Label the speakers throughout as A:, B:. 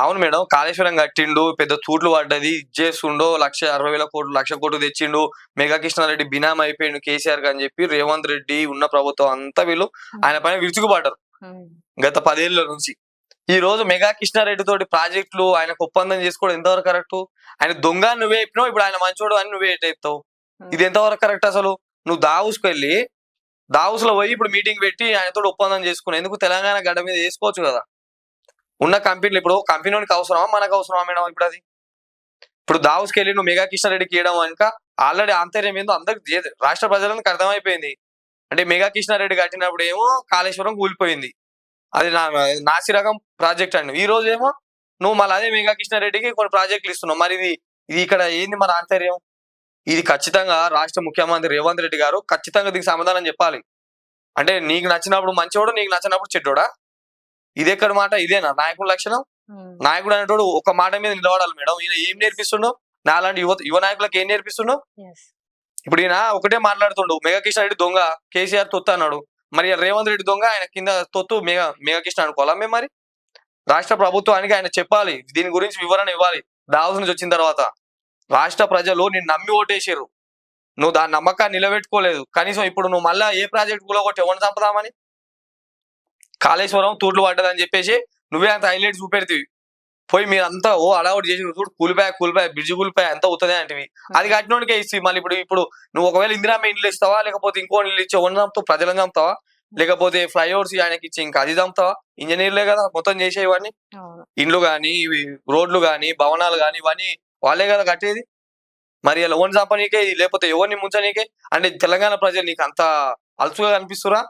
A: అవును మేడం. కాళేశ్వరం కట్టిండు పెద్ద తూట్లు పడ్డది. ఇచ్చేస్తుండో లక్ష అరవై వేల కోట్లు లక్ష కోట్లు తెచ్చిండు. మెగా కృష్ణారెడ్డి బినామీ అయిపోయిండు కేసీఆర్ అని చెప్పి రేవంత్ రెడ్డి ఉన్న ప్రభుత్వం అంతా వీళ్ళు ఆయన పైన విరుచుకుపడ్డారు. గత పదేళ్ళ నుంచి. ఈ రోజు మెగా కృష్ణారెడ్డి తోటి ప్రాజెక్టులు ఆయనకు ఒప్పందం చేసుకోవడం ఎంతవరకు కరెక్ట్? ఆయన దొంగ నువ్వే చెప్పినావు ఇప్పుడు ఆయన మంచోడు అని నువ్వే చెప్తావు? ఇది ఎంతవరకు కరెక్ట్ అసలు? నువ్వు దావుస్కి వెళ్ళి దావుస్లో పోయి ఇప్పుడు మీటింగ్ పెట్టి ఆయనతో ఒప్పందం చేసుకున్నావు ఎందుకు తెలంగాణ గడ్డ మీద వేసుకోవచ్చు కదా? ఉన్న కంపెనీలు ఇప్పుడు కంపెనీకి అవసరమా? మనకు అవసరమా మేడం ఇప్పుడు అది ఇప్పుడు దావుస్కి వెళ్ళి నువ్వు మెగా కిషన్రెడ్డికి ఇవ్వడం కనుక ఆల్రెడీ ఆంతర్యం ఏందో అందరికి రాష్ట్ర ప్రజలందరికీ అర్థమైపోయింది. అంటే మెగా కృష్ణారెడ్డి కట్టినప్పుడు ఏమో కాళేశ్వరం కూలిపోయింది. అది నా నాసి రకం ప్రాజెక్ట్ అండి. ఈ రోజు ఏమో నువ్వు మళ్ళీ అదే మెగా కృష్ణారెడ్డికి కొన్ని ప్రాజెక్టులు ఇస్తున్నావు. మరి ఇది ఇది ఇక్కడ ఏంది మన ఆంతర్యం? ఇది ఖచ్చితంగా రాష్ట్ర ముఖ్యమంత్రి రేవంత్ రెడ్డి గారు ఖచ్చితంగా దీనికి సమాధానం చెప్పాలి. అంటే నీకు నచ్చినప్పుడు మంచివాడు నీకు నచ్చినప్పుడు చెడ్డోడా? ఇది ఎక్కడ మాట? ఇదేనా? నాయకుడి లక్షణం. నాయకుడు అనేటోడు ఒక మాట మీద నిలబడాలి మేడం. ఈయన ఏం నేర్పిస్తుండో? నాలాంటి యువ యువ నాయకులకు ఏం నేర్పిస్తుండో. ఇప్పుడు ఈయన ఒకటే మాట్లాడుతుండు. మెగా కిషన్ రెడ్డి దొంగ. కేసీఆర్ తొత్తు అన్నాడు. మరి రేవంత్ రెడ్డి దొంగ ఆయన కింద తొత్తు మెగా మెగా కృష్ణ అనుకోవాలా మేము మరి? రాష్ట్ర ప్రభుత్వానికి ఆయన చెప్పాలి. దీని గురించి వివరణ ఇవ్వాలి. దావస్ నుంచి వచ్చిన తర్వాత. రాష్ట్ర ప్రజలు నిన్ను నమ్మి ఓటేసారు నువ్వు దాని నమ్మకాన్ని నిలబెట్టుకోలేదు. కనీసం ఇప్పుడు నువ్వు మళ్ళా ఏ ప్రాజెక్ట్ కూడా ఒకటి ఎవరిని చంపుదామని? కాళేశ్వరం తూట్లు పడ్డదని చెప్పేసి నువ్వే అంత హైలైట్ చూపెడితే. పోయి మీరంతా ఓ అడౌట్ చేసి చూడు కూలిపాయ కూలిపాయ బ్రిడ్జ్ కూలిపాయ అంతా అవుతుంది అంటివి. అది కట్టినోడికే ఇచ్చి మళ్ళీ ఇప్పుడు ఇప్పుడు నువ్వు ఒకవేళ ఇందిరామ ఇండ్లు ఇస్తావా? లేకపోతే ఇంకో ఇల్లు ఇచ్చి చంపుతావు? ప్రజలను చంపుతావా? లేకపోతే ఫ్లైఓవర్స్ ఆయనకి ఇచ్చి ఇంకా అది చంపుతావా? ఇంజనీర్లే కదా మొత్తం చేసేవన్నీ ఇండ్లు కానీ ఇవి రోడ్లు కానీ భవనాలు కానీ ఇవన్నీ వాళ్ళే కదా కట్టేది. మరి ఇలా ఓన్ చంపనీకే లేకపోతే ఎవరిని ముంచనీకే? అంటే తెలంగాణ ప్రజలు నీకు అంత అలసుగా కనిపిస్తురా?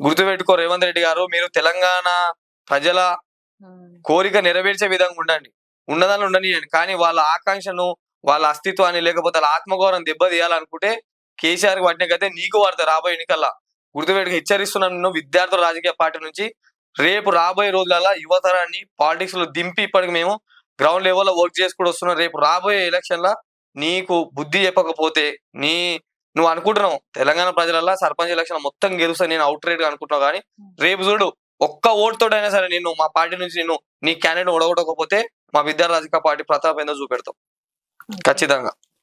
A: గుర్తుపెట్టుకో రేవంత్ రెడ్డి గారు మీరు తెలంగాణ ప్రజల. కోరిక నెరవేర్చే విధంగా ఉండండి. ఉన్నదాన్ని ఉండనియండి. కానీ వాళ్ళ ఆకాంక్షను వాళ్ళ అస్తిత్వాన్ని లేకపోతే వాళ్ళ ఆత్మగౌరవం దెబ్బతీయాలనుకుంటే కేసీఆర్ పట్టిన గతే నీకు వాడతారు రాబోయే ఎన్నికల్లా. గుర్తుపెట్టుకు హెచ్చరిస్తున్నాను నేను విద్యార్థుల రాజకీయ పార్టీ నుంచి రేపు రాబోయే రోజులలో యువతరాన్ని పాలిటిక్స్లో దింపి ఇప్పటికి మేము గ్రౌండ్ లెవెల్లో వర్క్ చేసుకుంటూ వస్తున్నాం. రేపు రాబోయే ఎలక్షన్ లా నీకు బుద్ధి చెప్పకపోతే నీ నువ్వు అనుకుంటున్నావు. తెలంగాణ ప్రజలల్లా సర్పంచ్ ఎలక్షన్ మొత్తం గెలుస్తా నేను అవుట్ రేట్ అనుకుంటున్నావు కానీ రేపు చూడు ఒక్క ఓటుతోటైనా సరే నేను మా పార్టీ నుంచి నేను నీ క్యాండిడేట్ ఓడగొట్టకపోతే మా విద్యార్థి రాజకీయ పార్టీ ప్రతాప్ ఏందో చూపెడతాం. ఖచ్చితంగా.